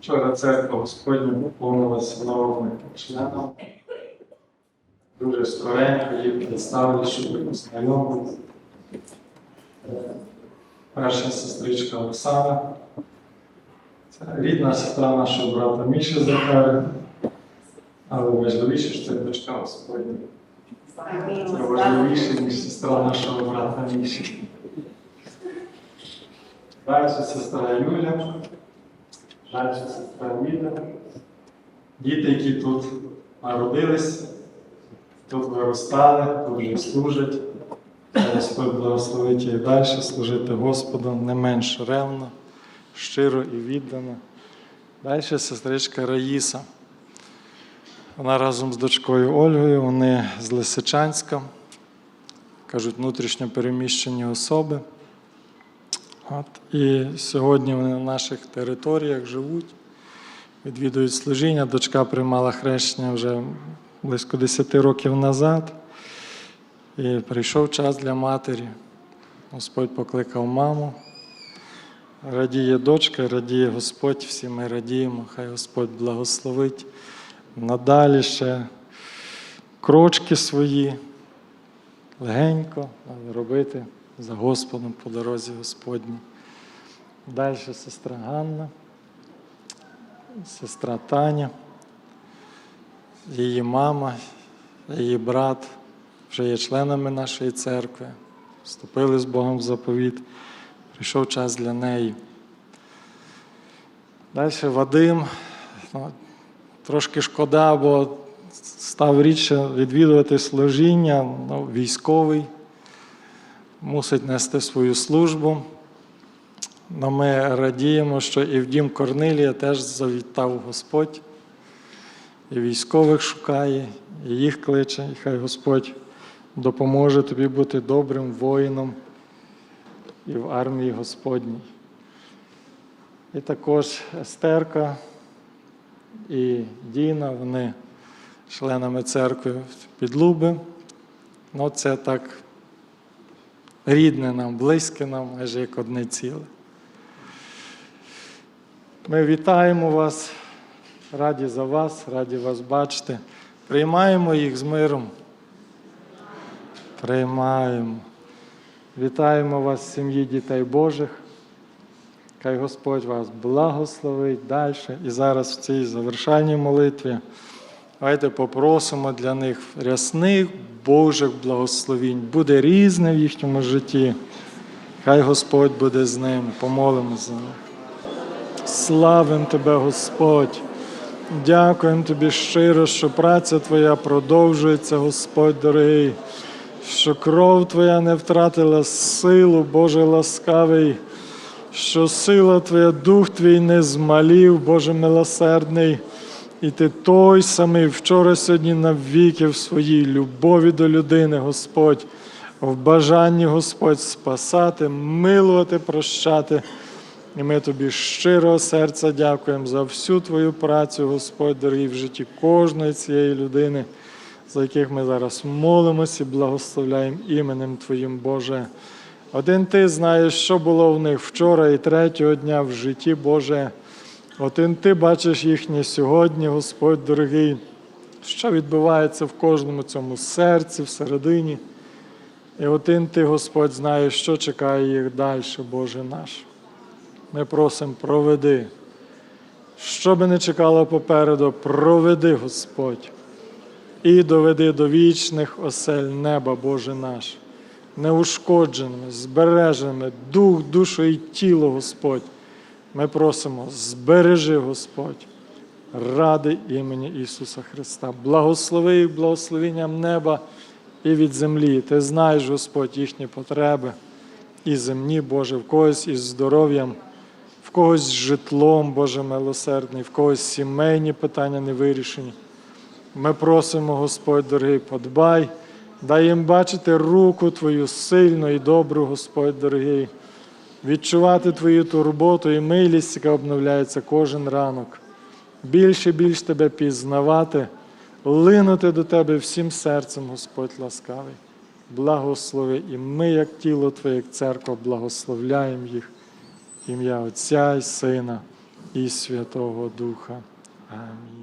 Вчора церква Господня поповнилася новими членами. Дуже скоренько їх представили, щоб ви познайомилися. Е, Перша сестричка Оксана. Це рідна сестра нашого брата Міші Захари. Але важливіше, що це дочка Господня. Це важливіше, ніж сестра нашого брата Міші. Далі сестра Юля. Далі сестра Ніда. Діти, які тут народились, тут виростали, тут вже служать. Господь благословить їх далі служити Господу не менш ревно, щиро і віддано. Далі сестричка Раїса. Вона разом з дочкою Ольгою, вони з Лисичанська, кажуть, внутрішньо переміщені особи. От, і сьогодні вони на наших територіях живуть, відвідують служіння. Дочка приймала хрещення вже близько 10 років назад. І прийшов час для матері. Господь покликав маму. Радіє дочка, радіє Господь, всі ми радіємо, хай Господь благословить надалі ще крочки свої, легенько, робити за Господом по дорозі Господній. Далі сестра Ганна, сестра Таня, її мама, її брат вже є членами нашої церкви, вступили з Богом в заповіт. Прийшов час для неї. Далі Вадим. Ну, Трошки шкода, бо став рідше відвідувати служіння, ну, військовий, мусить нести свою службу. Но ми радіємо, що і в дім Корнилія теж завітав Господь, і військових шукає, і їх кличе, і хай Господь допоможе тобі бути добрим воїном і в армії Господній. І також Естерка і Діна, вони членами церкви Підлуби. Ну, це так рідне нам, близьке нам, майже як одне ціле. Ми вітаємо вас, раді за вас, раді вас бачити. Приймаємо їх з миром. Приймаємо. Вітаємо вас сім'ї дітей Божих. Хай Господь вас благословить далі. І зараз в цій завершальній молитві. Давайте попросимо для них рясних Божих благословінь. Буде різне в їхньому житті. Хай Господь буде з ними. Помолимося. Славим Тебе, Господь. Дякуємо Тобі щиро, що праця Твоя продовжується, Господь дорогий, що кров Твоя не втратила силу, Боже ласкавий, що сила Твоя, Дух Твій не змалів, Боже милосердний, і Ти той самий вчора, сьогодні навіки в своїй любові до людини, Господь, в бажанні Господь спасати, милувати, прощати. І ми тобі щирого серця дякуємо за всю твою працю, Господь, дорогий, в житті кожної цієї людини, за яких ми зараз молимося і благословляємо іменем Твоїм, Боже. Один ти знаєш, що було в них вчора і третього дня в житті, Боже. Один ти бачиш їхнє сьогодні, Господь дорогий, що відбувається в кожному цьому серці, всередині. І один ти, Господь, знаєш, що чекає їх далі, Боже наш. Ми просимо, проведи. Що би не чекало попереду, проведи, Господь, і доведи до вічних осель неба, Боже наш, неушкодженими, збереженими, дух, душу і тіло, Господь. Ми просимо, збережи, Господь, ради імені Ісуса Христа. Благослови їх благословенням неба і від землі. Ти знаєш, Господь, їхні потреби і земні, Боже, в когось із здоров'ям в когось житлом, Боже милосердний, в когось сімейні питання не вирішені. Ми просимо, Господь дорогий, подбай, дай їм бачити руку Твою сильну і добру, Господь дорогий, відчувати Твою турботу і милість, яка обновляється кожен ранок. Більше і більше Тебе пізнавати, линути до Тебе всім серцем, Господь ласкавий. Благослови, і ми, як тіло Твоє, як церква, благословляємо їх ім'я Отця і Сина і Святого Духа. Амінь.